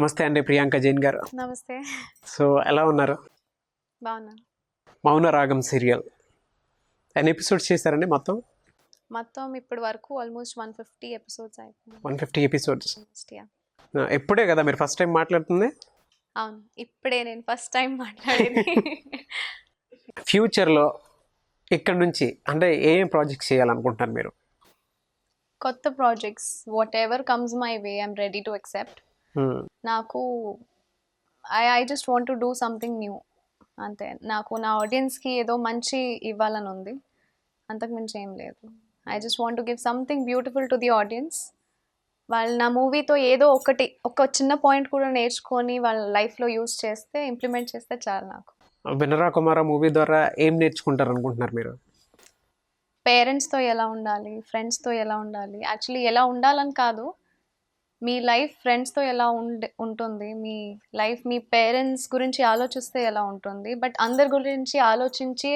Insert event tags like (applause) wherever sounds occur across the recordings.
నమస్తే అండి ప్రియాంక జైన్ గారు. నమస్తే. సో ఎలా ఉన్నారు? బాగున్నా. మౌన రాగం సీరియల్. ఎన్ని ఎపిసోడ్స్ చేశారండి మొత్తం? మొత్తం ఇప్పటి వరకు ఆల్మోస్ట్ వన్ ఫిఫ్టీ ఎపిసోడ్స్ అయిపోయింది వన్ ఫిఫ్టీ ఎపిసోడ్స్. ఎప్పుడే కదా మీరు ఫస్ట్ టైం మాట్లాడుతుంది? అవును ఇప్పుడే నేను ఫస్ట్ టైం మాట్లాడేది. ఫ్యూచర్లో ఇక్కడ నుంచి అంటే ఏం ప్రాజెక్ట్స్ చేయాలనుకుంటున్నారు మీరు? కొత్త projects whatever comes my way I'm ready to accept. నాకు I I just want to do something new అంతే. నాకు నా ఆడియన్స్కి ఏదో మంచి ఇవ్వాలని ఉంది. అంతకు మించి ఏం లేదు. I just want to give something beautiful to the audience వాళ్ళు నా మూవీతో ఏదో ఒకటి ఒక చిన్న పాయింట్ కూడా నేర్చుకొని వాళ్ళ లైఫ్లో యూస్ చేస్తే ఇంప్లిమెంట్ చేస్తే చాలు నాకు. వినరా కుమార మూవీ ద్వారా ఏం నేర్చుకుంటారు అనుకుంటున్నారు మీరు? పేరెంట్స్తో ఎలా ఉండాలి ఫ్రెండ్స్తో ఎలా ఉండాలి? యాక్చువల్లీ ఎలా ఉండాలని కాదు. మీ లైఫ్ ఫ్రెండ్స్తో ఎలా ఉండే ఉంటుంది? మీ లైఫ్ మీ పేరెంట్స్ గురించి ఆలోచిస్తే ఎలా ఉంటుంది? బట్ అందరి గురించి ఆలోచించి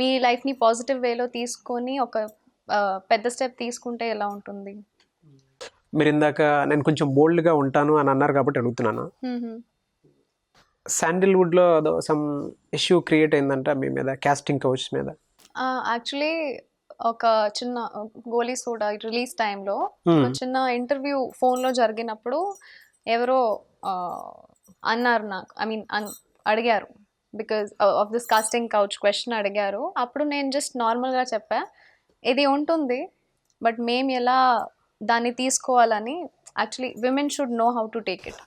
మీ లైఫ్ని పాజిటివ్ వేలో తీసుకొని ఒక పెద్ద స్టెప్ తీసుకుంటే ఎలా ఉంటుంది? మీరు ఇందాక నేను కొంచెం బోల్డ్గా ఉంటాను అని అన్నారు కాబట్టి అడుగుతున్నాను. శాండిల్వుడ్లో సమ్ ఇష్యూ క్రియేట్ అయిందంట మీ మీద క్యాస్టింగ్ కౌచ్ మీద. యాక్చువల్లీ ఒక చిన్న గోలీ సోడా రిలీజ్ టైంలో చిన్న ఇంటర్వ్యూ ఫోన్లో జరిగినప్పుడు ఎవరో అన్నారు నాకు ఐ మీన్ అడిగారు. Because of this casting couch question అడిగారు. అప్పుడు నేను జస్ట్ నార్మల్గా చెప్పా ఇది ఉంటుంది బట్ మేము ఎలా దాన్ని తీసుకోవాలని actually women should know how to take it.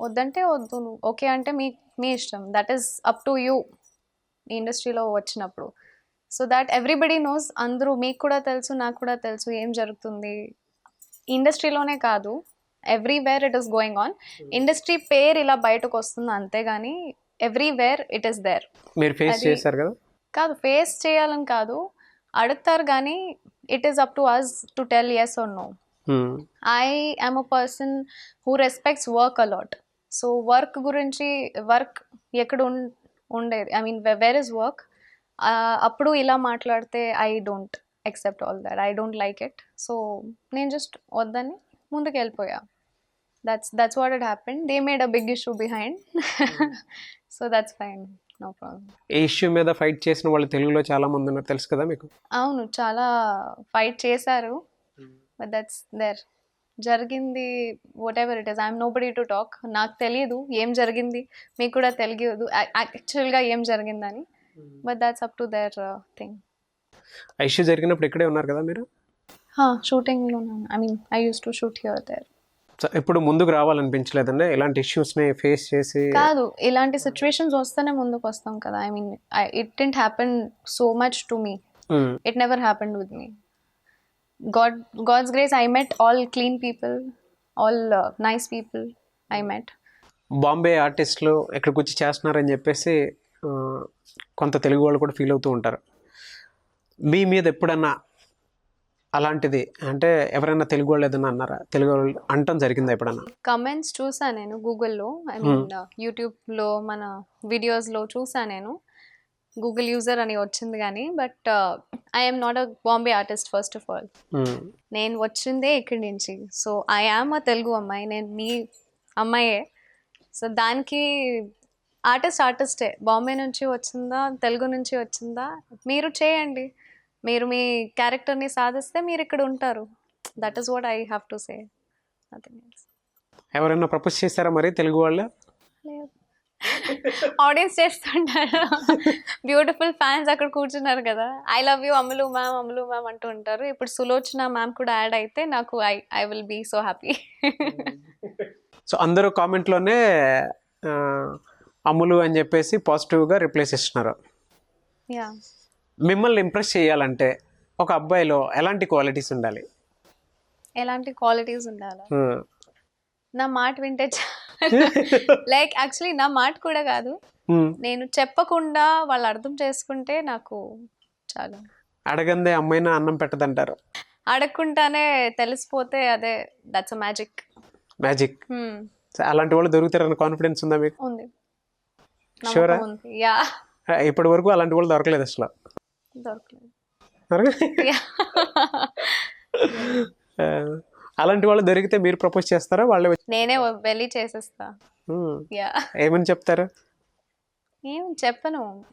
వద్దంటే వద్దు ఓకే అంటే మీ మీ ఇష్టం that is up to you. ఇండస్ట్రీలో వచ్చినప్పుడు. సో దాట్ ఎవ్రీబడి నోస్ అందరూ మీకు కూడా తెలుసు నాకు కూడా తెలుసు ఏం జరుగుతుంది. ఇండస్ట్రీలోనే కాదు everywhere it is going on industry పేరు ఇలా బయటకు వస్తుంది అంతేగాని ఎవ్రీవేర్ ఇట్ ఈస్ దేర్ మీరు ఫేస్ చేశారు కదా? కాదు ఫేస్ చేయాలని కాదు అడుగుతారు కానీ it is up to us to tell yes or no. I am a person who respects work a lot so work గురించి వర్క్ ఎక్కడ ఉండేది I mean where is work అప్పుడు ఇలా మాట్లాడితే I don't accept all that I don't like it so నేను just వద్దని ముందుకు వెళ్ళిపోయా that's that's what it happen they made a big issue behind so that's fine no problem ఈ issue మీద fight చేసిన వాళ్ళు తెలుగులో చాలా మంది ఉన్నారు. తెలుసు కదా మీకు? అవును చాలా ఫైట్ చేశారు. బట్ దట్స్ దేర్ జరిగింది whatever it is I'm nobody to talk నాకు తెలియదు ఏం జరిగింది? మీకు కూడా తెలియదు. యాక్చువల్గా ఏం జరిగిందని. But that's up to their thing ఆ ఇష్యూ జరిగినప్పుడు ఇక్కడే ఉన్నారు కదా మీరు? షూటింగ్లో I mean I use to shoot here there ఇప్పుడు ముందుకు రావాలనిపించలేదండి? ఇలాంటి ఇష్యూస్ని ఫేస్ చేసి కాదు ఇలాంటి సిచ్యువేషన్స్ వస్తేనే ముందుకు వస్తాం కదా I mean it didn't happen so much to me never happened with me. God god's grace i met all clean people all uh, nice people i met. Bombay ఆర్టిస్టులు ఇక్కడికి వచ్చి చేస్తున్నారని చెప్పేసి కొంత తెలుగు వాళ్ళు కూడా ఫీల్ అవుతూ ఉంటారు. మీ మీద ఎప్పుడన్నా అలాంటిది అంటే ఎవరైనా తెలుగు వాళ్ళు ఏదైనా అన్నారా? తెలుగు వాళ్ళు అంటం జరిగిందా ఎప్పుడన్నా? కమెంట్స్ చూసా నేను గూగుల్లో ఐ మీన్ యూట్యూబ్లో మన వీడియోస్లో చూసా నేను. గూగుల్ యూజర్ అని వచ్చింది కానీ but I'm not a Bombay artist first of all. నేను వచ్చిందే ఇక్కడి నుంచి. So I am a Telugu అమ్మాయి. నేను మీ అమ్మాయే. సో దానికి ఆర్టిస్ట్ ఆర్టిస్టే బాంబే నుంచి వచ్చిందా తెలుగు నుంచి వచ్చిందా? మీరు చేయండి. మీరు మీ క్యారెక్టర్ని సాధిస్తే మీరు ఇక్కడ ఉంటారు. That is what I have to say ఎవరైనా ప్రపోజ్ చేశారా మరి తెలుగు వాళ్ళు? ఆడియన్స్ చేస్తుంటారు. బ్యూటిఫుల్ ఫ్యాన్స్ అక్కడ కూర్చున్నారు కదా. I love you Amalu ma'am Amalu ma'am అంటూ ఉంటారు. ఇప్పుడు సులోచన మ్యామ్ కూడా యాడ్ అయితే నాకు I I will be so happy so అందరూ కామెంట్లోనే అమ్ములు అని చెప్పేసి పాజిటివ్గా రిప్లేస్ ఇస్తున్నారు యా మిమ్మల్ని ఇంప్రెస్ చేయాలంటే ఒక అబ్బాయిలో ఎలాంటి క్వాలిటీస్ ఉండాలి? ఎలాంటి క్వాలిటీస్ ఉండాలి. నా మాట వింటే లైక్ యాక్చువల్లీ (laughs) నా మాట కూడా కాదు. Hmm. నేను చెప్పకుండా వాళ్ళు అర్థం చేసుకుంటే నాకు చాలు. అడగందే అమ్మాయినా అన్నం పెట్టదంటారు. అడగకుండానే తెలిసిపోతే అదే దట్స్ మ్యాజిక్ మ్యాజిక్ అలాంటి వాళ్ళు దొరుకుతారన్న కాన్ఫిడెన్స్ ఉందా మీకు? ఉంది. ఉంది యా ఇప్పటి వరకు అలాంటి వాళ్ళు దొరకలేదు అసలు. దొరకలేదు. అలాంటి వాళ్ళు దొరికితే మీరు ప్రపోజ్ చేస్తారా? వాళ్ళే నేనే వెళ్ళి చేసేస్తా. యా ఏమని చెప్తారు? ఏం చెప్పను.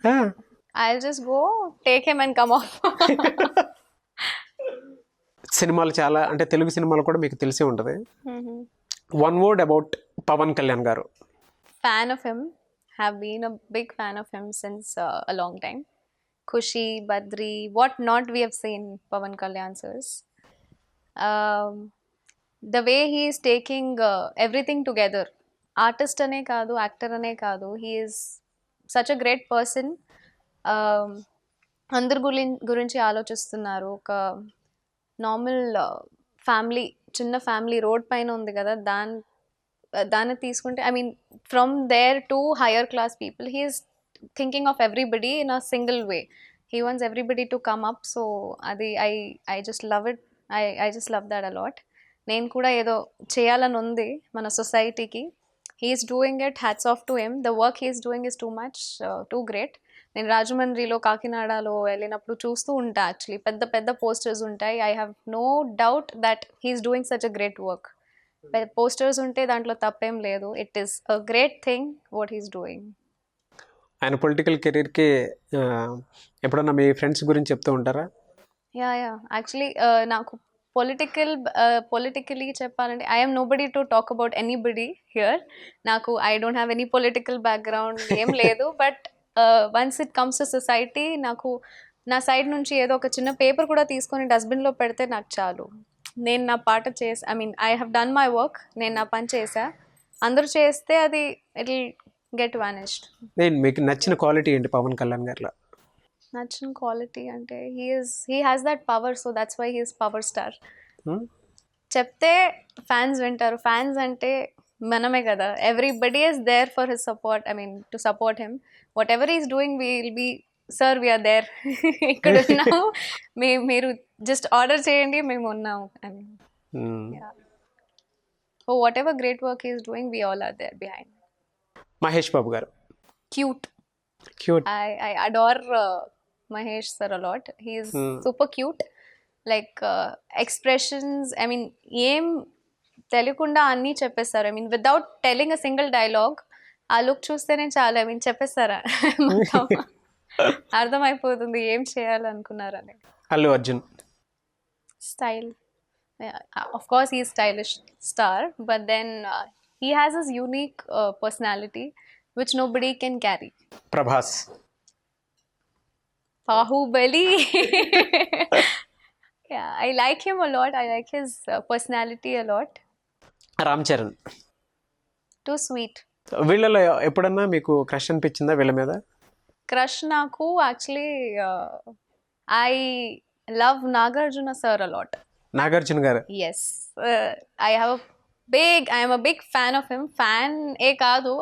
I just go take them and come off సినిమాలు చాలా అంటే తెలుగు సినిమాలు కూడా మీకు తెలిసి ఉంటుంది. One word about Pavan Kalyan garu. Fan of him. Have been a big fan of him since uh, a long time kushi badri what not we have seen pavan kalyan sirs um, the way he is taking uh, everything together artist ane kaadu actor ane kaadu he is such a great person um, అందరి గురి గురించి ఆలోచిస్తున్నారు ఒక normal family చిన్న family road పైన ఉంది కదా దాని దాన్ని తీసుకుంటే I mean from there to higher class people he's thinking of everybody in a single way he wants everybody to come up so అది I I just love it I I just love that a lot నేను కూడా ఏదో చేయాలని ఉంది మన సొసైటీకి he's doing it hats off to him the work he's doing is too much too great నేను రాజమండ్రిలో కాకినాడలో వెళ్ళినప్పుడు చూస్తూ ఉంటా యాక్చువల్లీ పెద్ద పెద్ద పోస్టర్స్ ఉంటాయి. I have no doubt that he's doing such a great work posters ఉంటే దాంట్లో తప్పేం లేదు. It is a great thing what he's doing ఆయన పొలిటికల్ కెరీర్కి ఎప్పుడన్నా మీ ఫ్రెండ్స్ గురించి చెప్తూ ఉంటారా? యా యా యాక్చువల్లీ నాకు పొలిటికల్ పొలిటికలీ చెప్పాలంటే I'm nobody to talk about anybody here నాకు I don't have any political background ఏం లేదు. But once it comes to society నాకు నా సైడ్ నుంచి ఏదో ఒక చిన్న పేపర్ కూడా తీసుకొని డస్ట్బిన్లో పెడితే నాకు చాలు. నేను నా పాట చేసి I mean I have done my work నేను నా పని చేసా. అందరూ చేస్తే అది ఇట్ గెట్ వానిష్డ్ నేను మీకు నచ్చిన క్వాలిటీ ఏంటి పవన్ కళ్యాణ్ గారిలో? నచ్చిన క్వాలిటీ అంటే he is he has that power so that's why he's power star? చెప్తే ఫ్యాన్స్ వింటారు. ఫ్యాన్స్ అంటే మనమే కదా. Everybody is there for his support I mean to support him whatever is doing will be sir we are there (laughs) ఇక్కడ (laughs) ఉన్నాము. మీ మీరు just order చేయండి మేము ఉన్నాము I mean hmm. Oh whatever great work is doing we all are there behind Mahesh Babu garu. Cute cute I, I adore Mahesh sir a lot. He's Hmm. super cute. Like uh, expressions, I mean, ఏం తెలియకుండా అన్నీ చెప్పేస్తారు. I mean without telling a single dialogue ఆ look చూస్తేనే చాలు. I mean చెప్పేస్తారా? (laughs) అర్థమైపోతుంది ఏం చేయాలనుకున్నారని Allu Arjun style of course he stylish star but then he has is unique personality which nobody can carry Prabhas Bahubali. (laughs) yeah, I like him a lot. I like his uh, personality a lot. Ram Charan Too sweet. వీళ్ళలో ఎప్పుడన్నా మీకు crush అనిపించిందా వీళ్ళ మీద Actually, uh, I love Nagarjuna sir a lot. Nagarjuna గారు Yes. Uh, I have a big, I am a big fan of him. Fan ఏ కాదు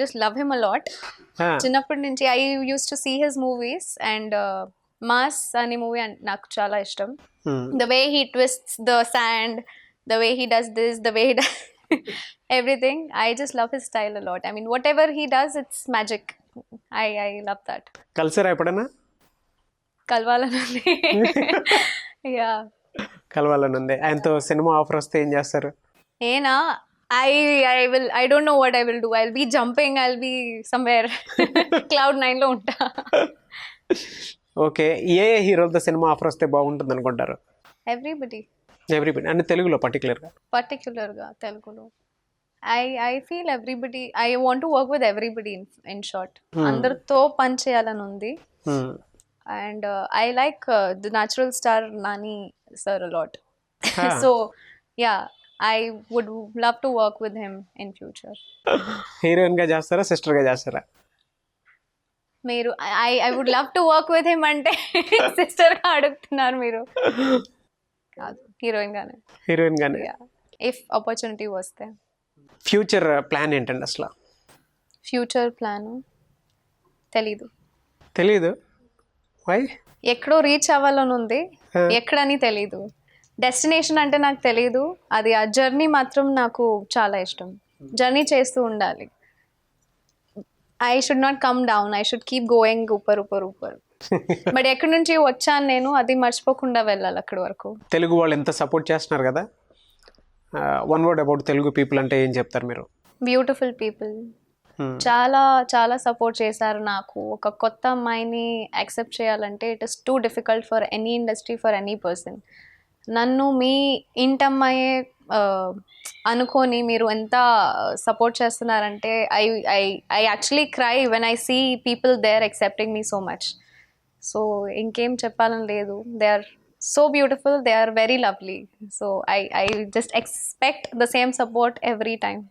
just love him a lot. ఆ, చిన్నప్పటి నుంచి I use to see his movies and Mass అనే movie నాకు చాలా ఇష్టం మ్మ్. the way he twists the sand, the way he does this, the way he does everything. I just love his style a lot. I mean, whatever he does, it's I I love that. కలిసారా ఎప్పుడన్నా కలవాలనుంది. Yeah కలవాలని ఉంది ఆయనతో cinema offer వస్తే ఏం చేస్తారు? ఏనా I I will I don't know what I will do I will be jumping I will be somewhere cloud నైన్లో ఉంటా. ఓకే ఏ హీరోలతో సినిమా ఆఫర్ వస్తే బాగుంటుంది అనుకుంటారు ఎవ్రీబడి ఎవ్రీబడి అంటే తెలుగులో పర్టికులర్గా పర్టిక్యులర్గా తెలుగులో. I I feel everybody I want work with everybody in short అందరితో పని చేయాలని ఉంది. And I like the natural star Nani sir a lot so yeah I would love to work with him in future హీరోయిన్గా చేస్తారా సిస్టర్గా చేస్తారా? మీరు I I would love to work with him అంటే (laughs) సిస్టర్గా అడుగుతున్నారు మీరు. (laughs) కాదు హీరోయిన్ గానే. హీరోయిన్గానే ఇఫ్ ఆపర్చునిటీ వస్తే ఫ్యూచర్ ప్లాన్ ఏంటండి అసలు? ఫ్యూచర్ ప్లాన్ తెలీదు. తెలీదు? వై ఎక్కడో రీచ్ అవ్వాలని ఉంది. ఎక్కడని తెలీదు. డెస్టినేషన్ అంటే నాకు తెలీదు. అది ఆ జర్నీ మాత్రం నాకు చాలా ఇష్టం. జర్నీ చేస్తూ ఉండాలి. I should not come down I should keep going ఊపర్ ఊపర్ ఊపర్ బట్ ఎక్కడి నుంచి వచ్చాను నేను అది మర్చిపోకుండా వెళ్ళాలి అక్కడి వరకు. తెలుగు వాళ్ళు ఎంత సపోర్ట్ చేస్తున్నారు కదా? One word about Telugu people అంటే ఏం చెప్తారు మీరు? Beautiful people Hmm. చాలా చాలా సపోర్ట్ చేశారు నాకు. ఒక కొత్త అమ్మాయిని యాక్సెప్ట్ చేయాలంటే it is too difficult for any industry for any person నన్ను మీ ఇంటమ్మాయే అనుకొని మీరు ఎంత సపోర్ట్ చేస్తున్నారంటే I I I actually cry when I see people they are accepting me so much so ఇంకేం చెప్పాలని లేదు. They are so beautiful. They are very lovely. So i i just expect the same support every time.